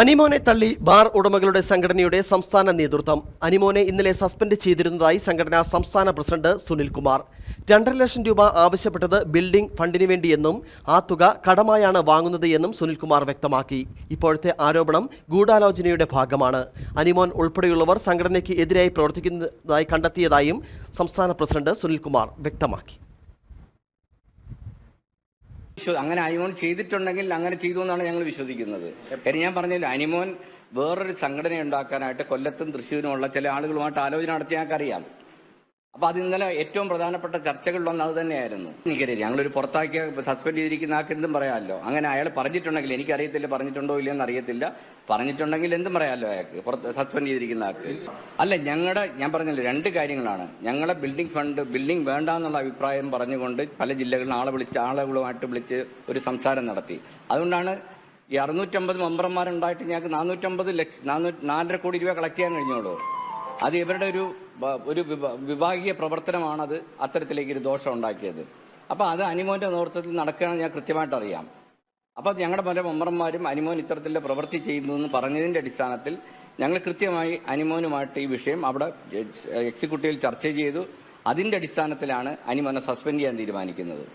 അനിമോനെ തള്ളി ബാർ ഉടമകളുടെ സംഘടനയുടെ സംസ്ഥാന നേതൃത്വം. അനിമോനെ ഇന്നലെ സസ്പെൻഡ് ചെയ്തിരുന്നതായി സംഘടനാ സംസ്ഥാന പ്രസിഡന്റ് സുനിൽകുമാർ രണ്ടര ലക്ഷം രൂപ ആവശ്യപ്പെട്ടത് ബിൽഡിംഗ് ഫണ്ടിന് വേണ്ടിയെന്നും ആ തുക കടമായാണ് വാങ്ങുന്നത് എന്നും സുനിൽകുമാർ വ്യക്തമാക്കി. ഇപ്പോഴത്തെ ആരോപണം ഗൂഢാലോചനയുടെ ഭാഗമാണ്. അനിമോൻ ഉൾപ്പെടെയുള്ളവർ സംഘടനയ്ക്ക് എതിരായി പ്രവർത്തിക്കുന്നതായി കണ്ടെത്തിയതായും സംസ്ഥാന പ്രസിഡന്റ് സുനിൽകുമാർ വ്യക്തമാക്കി. അങ്ങനെ അനിമോൻ ചെയ്തിട്ടുണ്ടെങ്കിൽ അങ്ങനെ ചെയ്തു എന്നാണ് ഞങ്ങൾ വിശ്വസിക്കുന്നത്. കാര്യം ഞാൻ പറഞ്ഞില്ല അനിമോൻ വേറൊരു സംഘടന ഉണ്ടാക്കാനായിട്ട് കൊല്ലത്തും തൃശ്ശൂരുമുള്ള ചില ആളുകളുമായിട്ട് ആലോചന നടത്തി ഞങ്ങൾക്കറിയാം. അപ്പൊ അത് ഇന്നലെ ഏറ്റവും പ്രധാനപ്പെട്ട ചർച്ചകളിലൊന്ന് അത് തന്നെയായിരുന്നു. എനിക്കറിയില്ല. ഞങ്ങളൊരു പുറത്താക്കിയ സസ്പെൻഡ് ചെയ്തിരിക്കുന്ന ആൾക്ക് എന്തും പറയാമല്ലോ. അങ്ങനെ അയാൾ പറഞ്ഞിട്ടുണ്ടെങ്കിൽ എനിക്കറിയത്തില്ല പറഞ്ഞിട്ടുണ്ടോ ഇല്ലയെന്ന് അറിയത്തില്ല. പറഞ്ഞിട്ടുണ്ടെങ്കിൽ എന്തും പറയാമല്ലോ അയാൾക്ക് പുറത്ത് സസ്പെൻഡ് ചെയ്തിരിക്കുന്ന ആൾക്ക്. അല്ല ഞങ്ങളുടെ ഞാൻ പറഞ്ഞല്ലോ രണ്ട് കാര്യങ്ങളാണ്. ഞങ്ങളെ ബിൽഡിംഗ് ഫണ്ട് ബിൽഡിംഗ് വേണ്ട എന്നുള്ള അഭിപ്രായം പറഞ്ഞുകൊണ്ട് പല ജില്ലകളിലും ആളെ വിളിച്ച് ആളുകളുമായിട്ട് വിളിച്ച് ഒരു സംസാരം നടത്തി. അതുകൊണ്ടാണ് ഈ അറുന്നൂറ്റമ്പത് മെമ്പർമാരുണ്ടായിട്ട് ഞങ്ങൾക്ക് നാനൂറ്റമ്പത് ലക്ഷം നാനൂറ്റി നാലര കോടി രൂപ കളക്ട് ചെയ്യാൻ കഴിഞ്ഞോളൂ അത് ഇവരുടെ ഒരു ഒരു വിഭാഗീയ പ്രവർത്തനമാണത്. അത്തരത്തിലേക്ക് ഒരു ദോഷം ഉണ്ടാക്കിയത്. അപ്പോൾ അത് അനിമോന്റെ നേതൃത്വത്തിൽ നടക്കുകയാണെന്ന് ഞാൻ കൃത്യമായിട്ട് അറിയാം. അപ്പോൾ ഞങ്ങളുടെ പല മെമ്പർമാരും അനിമോൻ ഇത്തരത്തിലെ പ്രവൃത്തി ചെയ്യുന്നു എന്ന് പറഞ്ഞതിന്റെ അടിസ്ഥാനത്തിൽ ഞങ്ങൾ കൃത്യമായി അനിമോനുമായിട്ട് ഈ വിഷയം അവിടെ എക്സിക്യൂട്ടീവിൽ ചർച്ച ചെയ്തു. അതിന്റെ അടിസ്ഥാനത്തിലാണ് അനിമോനെ സസ്പെൻഡ് ചെയ്യാൻ തീരുമാനിക്കുന്നത്.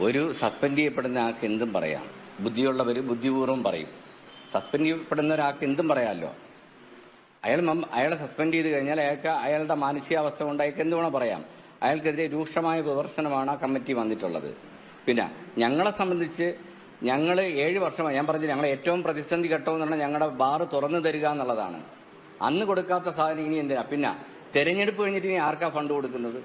ഒരു സസ്പെൻഡ് ചെയ്യപ്പെടുന്ന ആൾക്ക് എന്തും പറയാം. ബുദ്ധിയുള്ളവർ ബുദ്ധിപൂർവം പറയും. സസ്പെൻഡ് ചെയ്യപ്പെടുന്ന ഒരാൾക്ക് എന്തും പറയാമല്ലോ അയാൾ അയാളെ സസ്പെൻഡ് ചെയ്ത് കഴിഞ്ഞാൽ അയാൾക്ക് അയാളുടെ മാനസികാവസ്ഥ കൊണ്ട് അയാൾക്ക് എന്ത് പറയാം. അയാൾക്കെതിരെ രൂക്ഷമായ വിമർശനമാണ് ആ കമ്മിറ്റി വന്നിട്ടുള്ളത്. പിന്നെ ഞങ്ങളെ സംബന്ധിച്ച് ഞങ്ങൾ ഏഴ് വർഷമായി ഞാൻ പറഞ്ഞു ഞങ്ങളെ ഏറ്റവും പ്രതിസന്ധി ഘട്ടം എന്ന് പറഞ്ഞാൽ ഞങ്ങളുടെ ബാറ് തുറന്നു തരിക എന്നുള്ളതാണ്. അന്ന് കൊടുക്കാത്ത സാധനം ഇനി എന്തിനാ? പിന്നെ തെരഞ്ഞെടുപ്പ് കഴിഞ്ഞിട്ട് ഇനി ആർക്കാ ഫണ്ട് കൊടുക്കുന്നത്?